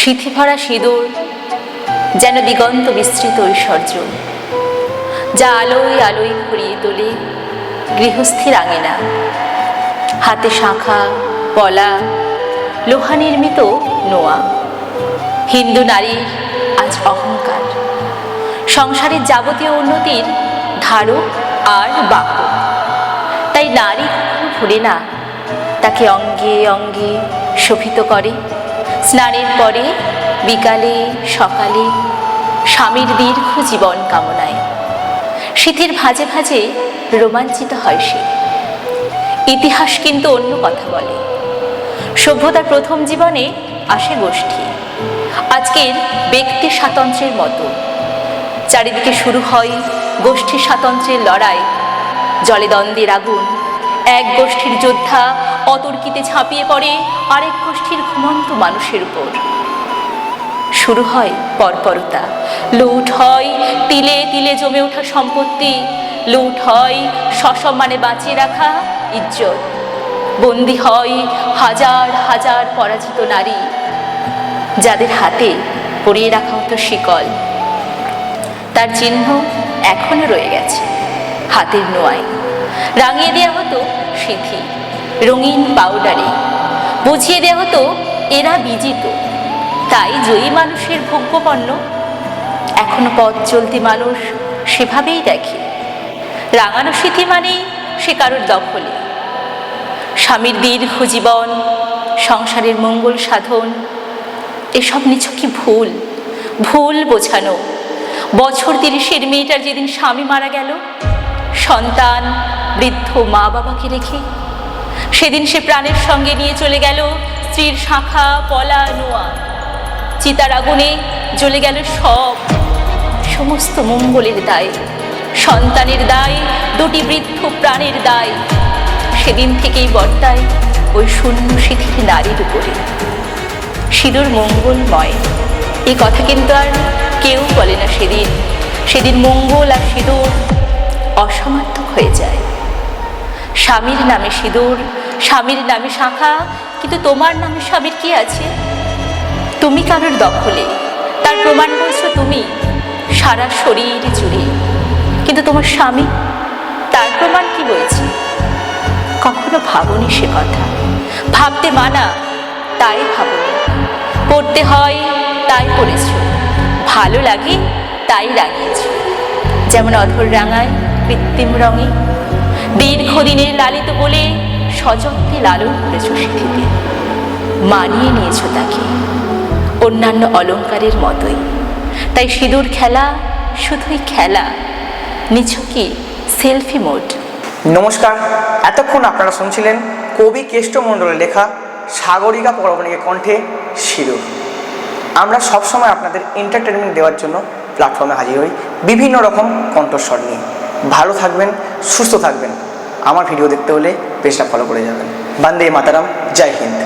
সিথি ভরা সিঁদুর, যেন দিগন্ত বিস্তৃত ঐশ্বর্য, যা আলোয় আলোয় ভরিয়ে তোলে গৃহস্থির আঙিনা হাতে শাঁখা, পলা, লোহা নির্মিত নোয়া। হিন্দু নারীর আজ অহংকার। সংসারের যাবতীয় উন্নতির ধারক আর বাহক। তাই নারী ভুলে না, তাকে অঙ্গে অঙ্গে শোভিত করে। স্নানের পরে, বিকালে, সকালে স্বামীর দীর্ঘ জীবন কামনায়। শীতের ভাজে ভাজে রোমাঞ্চিত হয় সে। ইতিহাস কিন্তু অন্য কথা বলে। সভ্যতার প্রথম জীবনে আসে গোষ্ঠী। আজকের ব্যক্তি স্বাতন্ত্র্যের মতো। চারিদিকে শুরু হয় গোষ্ঠী স্বাতন্ত্র্যের লড়াই। জলে দ্বন্দ্বের আগুন, এক গোষ্ঠীর যোদ্ধা অতর্কিতে ঝাঁপিয়ে পড়ে আরেক গোষ্ঠীর ঘুমন্ত মানুষের উপর। শুরু হয় পরপরতা। লুট হয়, তিলে তিলে জমে ওঠা সম্পত্তি। লুট হয়, সসম্মানে বাঁচিয়ে রাখা ইজ্জত। বন্দি হয় হাজার হাজার পরাজিত নারী, যাদের হাতে পরিয়ে রাখা হতো শিকল। তার চিহ্ন এখনও রয়ে গেছে, হাতের নোয়ায়। রাঙিয়ে দেওয়া হতো সিথি। রঙিন পাউডারে। বুঝিয়ে দেওয়া হতো, এরা বিজিত। তাই জয়ী মানুষের ভোগ্যপণ্য। এখনও পথ চলতি মানুষ সেভাবেই দেখে। রাঙানো সিথি মানেই সে কারোর দখলে। স্বামীর দীর্ঘ জীবন, সংসারের মঙ্গল সাধন, এসব নিছ কি ভুল? ভুল বোঝানো। বছর তিরিশের মেয়েটার যেদিন স্বামী মারা গেল, সন্তান বৃদ্ধ মা বাবাকে রেখে সেদিন সে প্রাণের সঙ্গে নিয়ে চলে গেল স্ত্রীর শাখা, পলা, নোয়া। চিতার আগুনে জ্বলে গেল সব। সমস্ত মঙ্গলের দায়, সন্তানের দায়, দুটি বৃদ্ধ প্রাণের দায়। সেদিন থেকেই বর্তায় ওই শূন্য শিথিল নারীর উপরে। সিঁদুর মঙ্গলময়। এই কথা কিন্তু আর কেউ বলে না সেদিন। সেদিন মঙ্গল আর সিঁদুর অসমার্থক হয়ে যায়। স্বামীর নামে সিঁদুর স্বামীর নামে শাখা, কিন্তু তোমার নামে স্বামীর কি আছে? তুমি কারোর দখলে, তার প্রমাণ বলছো তুমি, সারা শরীর জুড়ে। কিন্তু তোমার স্বামী, তার প্রমাণ কি বলছে? কখনো ভাবনি সে কথা। ভাবতে মানা, তাই ভাবনি। পড়তে হয়, তাই পড়েছ। ভালো লাগে, তাই রাঙিয়েছ যেমন অধর রাঙায় কৃত্রিম রঙে, দীর্ঘদিনের লালিত বলে সযত্নে লালন করেছ সিথিতে মানিয়ে নিয়েছ তাকে। অন্যান্য অলংকারের মতোই। তাই সিঁদুর খেলা শুধুই খেলা। নিছকি সেলফি মোড। নমস্কার। এতক্ষণ আপনারা শুনছিলেন কবি কেষ্ট মণ্ডলের লেখা সাগরিকা পরবণীকে কণ্ঠে সিঁদুর। আমরা সবসময় আপনাদের এন্টারটেনমেন্ট দেওয়ার জন্য প্ল্যাটফর্মে হাজির হই বিভিন্ন রকম কণ্ঠস্বর নিয়ে। ভালো থাকবেন, সুস্থ থাকবেন। আমার ভিডিও দেখতে হলে পেজটা ফলো করে যাবেন। বান্দে মাতারাম জয় হিন্দ।